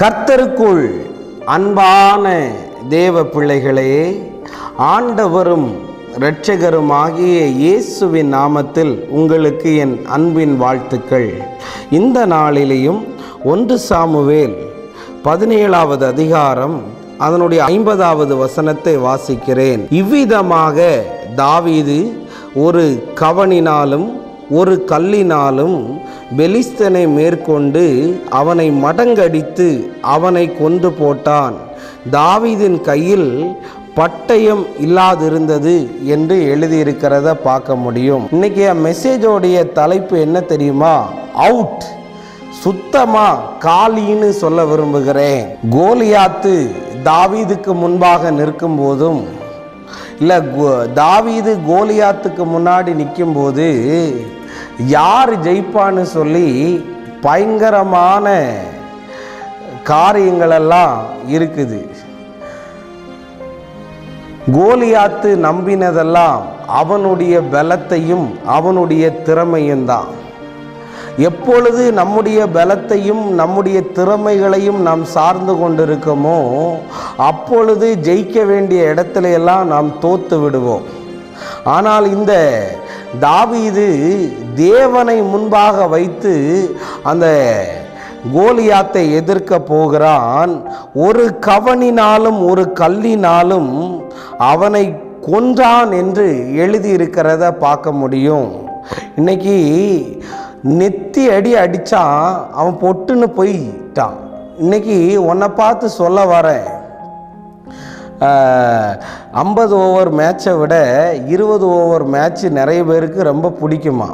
கர்த்தருக்குள் அன்பான தேவ பிள்ளைகளே ஆண்டவரும் இரட்சகருமாகிய இயேசுவின் நாமத்தில் உங்களுக்கு என் அன்பின் வாழ்த்துக்கள். இந்த நாளிலேயும் ஒன்று சாமுவேல் பதினேழாவது அதிகாரம் அதனுடைய ஐம்பதாவது வசனத்தை வாசிக்கிறேன். இவ்விதமாக தாவீது ஒரு கவனினாலும் ஒரு கல்லினாலும் பெலிஸ்தனை மேற்கொண்டு அவனை மடங்கடித்து அவனை கொண்டு போட்டான். தாவீதின் கையில் பட்டயம் இல்லாதிருந்தது என்று எழுதியிருக்கிறத பார்க்க முடியும். இன்னைக்கு மெசேஜோடைய தலைப்பு என்ன தெரியுமா? அவுட் சுத்தமா காலின்னு சொல்ல விரும்புகிறேன். கோலியாத்து தாவீதுக்கு முன்பாக நிற்கும் போதும் இல்லை தாவீது கோலியாத்துக்கு முன்னாடி நிற்கும்போது யார் ஜெயிப்பான்னு சொல்லி பயங்கரமான காரியங்களெல்லாம் இருக்குது. கோலியாத்து நம்பினதெல்லாம் அவனுடைய பலத்தையும் அவனுடைய திறமையும் தான் எப்பொழுது நம்முடைய பலத்தையும் நம்முடைய திறமைகளையும் நாம் சார்ந்து கொண்டிருக்கோமோ அப்பொழுது ஜெயிக்க வேண்டிய இடத்துல எல்லாம் நாம் தோத்து விடுவோம். ஆனால் இந்த தாவீது தேவனை முன்பாக வைத்து அந்த கோலியாத்தை எதிர்க்க போகிறான். ஒரு கவனினாலும் ஒரு கல்லினாலும் அவனை கொன்றான் என்று எழுதியிருக்கிறத பார்க்க முடியும். இன்னைக்கு நெத்தி அடி அடித்தான் அவன் பொட்டுன்னு போயிட்டான். இன்னைக்கு உன்னை பார்த்து சொல்ல வரேன். ஐம்பது ஓவர் மேட்சை விட இருபது ஓவர் மேட்ச்சு நிறைய பேருக்கு ரொம்ப பிடிக்குமா?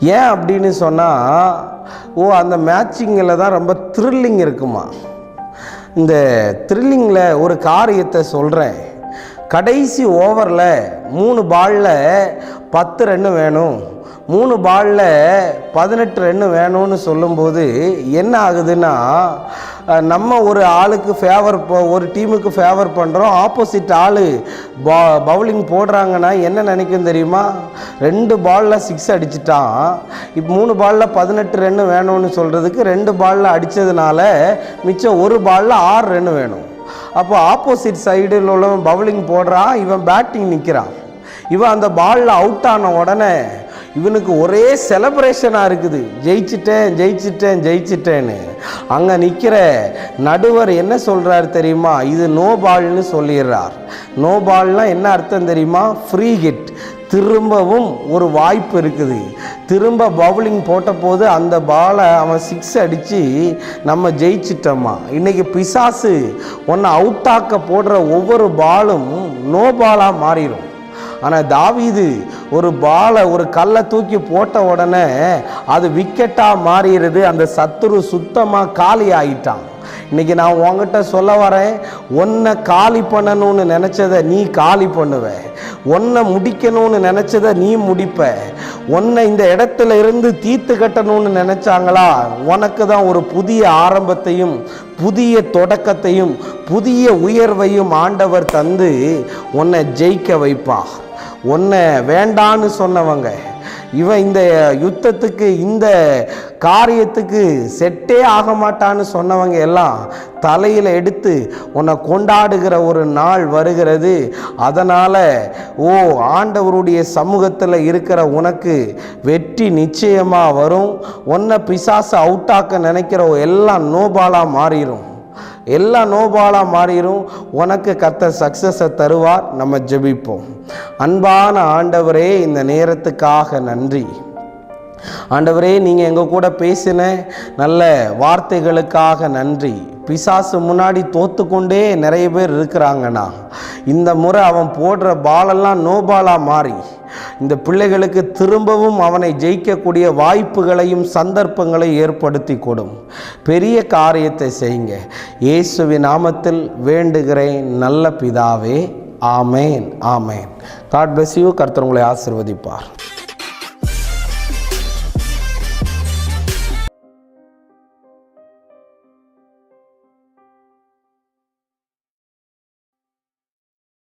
ஏன் அப்படின்னு சொன்னால் ஓ அந்த மேட்சிங்கில் தான் ரொம்ப த்ரில்லிங் இருக்குமா? இந்த த்ரில்லிங்கில் ஒரு காரியத்தை சொல்கிறேன் கடைசி ஓவரில் மூணு பாலில் பத்து ரன்னு வேணும். மூணு பாலில் பதினெட்டு ரன்னு வேணும்னு சொல்லும்போது என்ன ஆகுதுன்னா நம்ம ஒரு ஆளுக்கு ஃபேவர் ஒரு டீமுக்கு ஃபேவர் பண்ணுறோம் ஆப்போசிட் ஆள் பா பவுலிங் போடுறாங்கன்னா என்ன நினைக்கும் தெரியுமா? ரெண்டு பாலில் சிக்ஸ் அடிச்சிட்டான். இப்போ மூணு பாலில் பதினெட்டு ரன்னு வேணும்னு சொல்கிறதுக்கு ரெண்டு பாலில் அடித்ததுனால மிச்சம் ஒரு பாலில் ஆறு ரன்னு வேணும். அப்போ ஆப்போசிட் சைடில் உள்ளவன் பவுலிங் போடுறான் இவன் பேட்டிங் நிற்கிறான் இவன் அந்த பாலில் அவுட் ஆன உடனே இவனுக்கு ஒரே செலப்ரேஷனாக இருக்குது. ஜெயிச்சிட்டேன் ஜெயிச்சிட்டேன் ஜெயிச்சிட்டேன்னு. அங்கே நிற்கிற நடுவர் என்ன சொல்கிறார் தெரியுமா? இது நோ பால்னு சொல்லிடுறார். நோ பால்னால் என்ன அர்த்தம் தெரியுமா? ஃப்ரீ ஹிட் திரும்பவும் ஒரு வாய்ப்பு இருக்குது. திரும்ப பவுலிங் போட்ட போது அந்த பாலை அவன் சிக்ஸ் அடித்து நம்ம ஜெயிச்சிட்டோமா? இன்றைக்கி பிசாசு ஒன்று அவுட்டாக்க போடுற ஒவ்வொரு பாலும் நோ பாலாக மாறிடும். ஆனால் தாவீது ஒரு பாலை ஒரு கல்லை தூக்கி போட்ட உடனே அது விக்கெட்டாக மாறிடுது. அந்த சத்துரு சுத்தமாக காலி ஆயிட்டான். இன்னைக்கு நான் உங்ககிட்ட சொல்ல வரேன் ஒன்றை காலி பண்ணணும்னு நினச்சதை நீ காலி பண்ணுவ. ஒன்றை முடிக்கணும்னு நினச்சதை நீ முடிப்ப. உன்னை இந்த இடத்துல இருந்து தீர்த்து கட்டணும்னு நினச்சாங்களா? உனக்கு தான் ஒரு புதிய ஆரம்பத்தையும் புதிய தொடக்கத்தையும் புதிய உயர்வையும் ஆண்டவர் தந்து உன்னை ஜெயிக்க வைப்பா உன்னை வேண்டான்னு சொன்னவங்க இவன் இந்த யுத்தத்துக்கு இந்த காரியத்துக்கு செட்டே ஆக மாட்டான்னு சொன்னவங்க எல்லாம் தலையில் எடுத்து உன்னை கொண்டாடுகிற ஒரு நாள் வருகிறது. அதனால் ஓ ஆண்டவருடைய சமூகத்தில் இருக்கிற உனக்கு வெற்றி நிச்சயமாக வரும். உன்னை பிசாசை அவுட்டாக்க நினைக்கிற எல்லாம் நோபாலாக மாறிடும் எல்லாம் நோபாலாக மாறிடும் உனக்கு கத்த சக்ஸஸை தருவார். நம்ம ஜெபிப்போம். அன்பான ஆண்டவரே இந்த நேரத்துக்காக நன்றி. ஆண்டவரே நீங்கள் எங்கள் கூட பேசின நல்ல வார்த்தைகளுக்காக நன்றி. பிசாசு முன்னாடி தோத்துக்கொண்டே நிறைய பேர் இருக்கிறாங்கண்ணா. இந்த முறை அவன் போடுற பாலெல்லாம் நோபாலாக மாறி இந்த பிள்ளைகளுக்கு திரும்பவும் அவனை ஜெயிக்கக்கூடிய வாய்ப்புகளையும் சந்தர்ப்பங்களையும் ஏற்படுத்தி கொடும் பெரிய காரியத்தை செய்யுங்க. இயேசுவின் நாமத்தில் வேண்டுகிறேன் நல்ல பிதாவே. ஆமேன் ஆமேன். காட் பிளஸ் யூ கர்த்தர் உங்களை ஆசிர்வதிப்பார்.